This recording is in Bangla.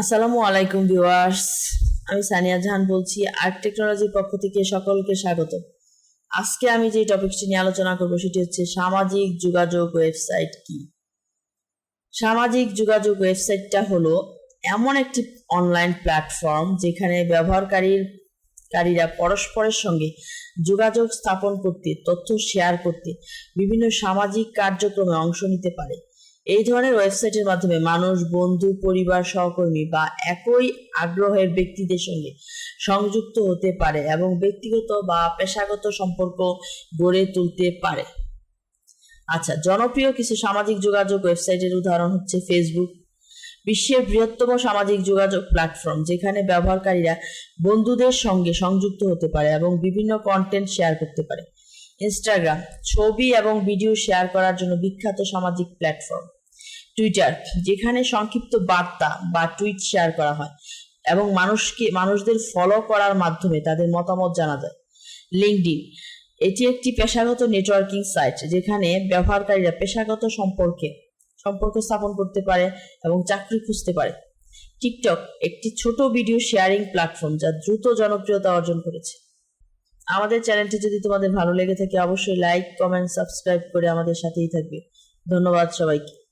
আসসালামু আলাইকুম ভিউয়ার্স, আমি সানিয়া জাহান বলছি, আর্ট টেকনোলজির পক্ষ থেকে সকলকে স্বাগত। আজকে আমি যে টপিকটি নিয়ে আলোচনা করব সেটি হচ্ছে সামাজিক যোগাযোগ ওয়েবসাইট কি? সামাজিক যোগাযোগ ওয়েবসাইটটা হলো এমন একটি অনলাইন প্ল্যাটফর্ম যেখানে ব্যবহারকারীর, কারীরা পরস্পরের সঙ্গে যোগাযোগ স্থাপন করতে, তথ্য শেয়ার করতে, বিভিন্ন সামাজিক কার্যক্রমে অংশ নিতে পারে। এই ধরনের ওয়েবসাইটের মাধ্যমে মানুষ, বন্ধু, পরিবার, সহকর্মী বা একই আগ্রহের ব্যক্তিদের সঙ্গে সংযুক্ত হতে পারে এবং ব্যক্তিগত বা পেশাগত সম্পর্ক গড়ে তুলতে পারে। আচ্ছা জনপ্রিয় কিছু সামাজিক যোগাযোগ ওয়েবসাইটের উদাহরণ হচ্ছে ফেসবুক বিশ্বের বৃহত্তম সামাজিক যোগাযোগ প্ল্যাটফর্ম যেখানে ব্যবহারকারীরা বন্ধুদের সঙ্গে সংযুক্ত হতে পারে এবং বিভিন্ন কন্টেন্ট শেয়ার করতে পারে। ইনস্টাগ্রাম ছবি এবং ভিডিও শেয়ার করার জন্য বিখ্যাত সামাজিক প্ল্যাটফর্ম টুইটার যেখানে সংক্ষিপ্ত বার্তা বা টুইট শেয়ার করা হয় এবং মানুষকে, মানুষদের ফলো করার মাধ্যমে তাদের মতামত জানা যায়। লিঙ্কডিন এটি একটি পেশাগত নেটওয়ার্কিং সাইট যেখানে ব্যবহারকারীরা পেশাগত সম্পর্কে, সম্পর্ক স্থাপন করতে পারে এবং চাকরি খুঁজতে পারে। টিকটক একটি ছোট ভিডিও শেয়ারিং প্ল্যাটফর্ম যা দ্রুত জনপ্রিয়তা অর্জন করেছে। আমাদের চ্যানেলটি যদি তোমাদের ভালো লেগে থাকে, অবশ্যই লাইক কমেন্ট সাবস্ক্রাইব করে আমাদের সাথেই থাকবে। ধন্যবাদ সবাইকে।